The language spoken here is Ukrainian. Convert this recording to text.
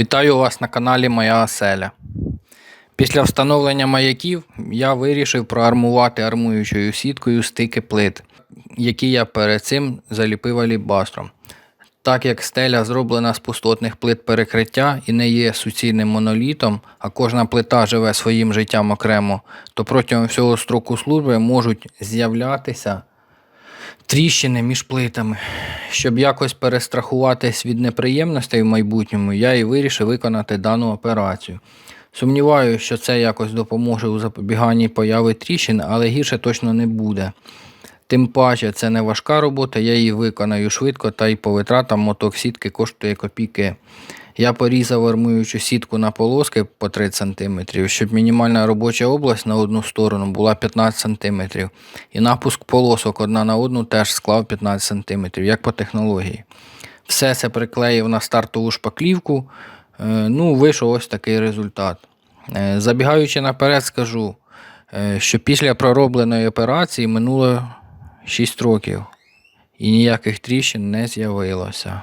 Вітаю вас на каналі Моя Оселя. Після встановлення маяків я вирішив проармувати армуючою сіткою стики плит, які я перед цим заліпив алібастром. Так як стеля зроблена з пустотних плит перекриття і не є суцільним монолітом, а кожна плита живе своїм життям окремо, то протягом всього строку служби можуть з'являтися тріщини між плитами. Щоб якось перестрахуватись від неприємностей в майбутньому, я і вирішив виконати дану операцію. Сумніваюся, що це якось допоможе у запобіганні появи тріщин, але гірше точно не буде. Тим паче, це не важка робота, я її виконаю швидко та й по витратам моток сітки коштує копійки. Я порізав армуючу сітку на полоски по 30 см, щоб мінімальна робоча область на одну сторону була 15 см. І напуск полосок одна на одну теж склав 15 см, як по технології. Все це приклеїв на стартову шпаклівку. Е, Ну, вийшов ось такий результат. Е, Забігаючи наперед, скажу, е, що після проробленої операції минуло 6 років і ніяких тріщин не з'явилося.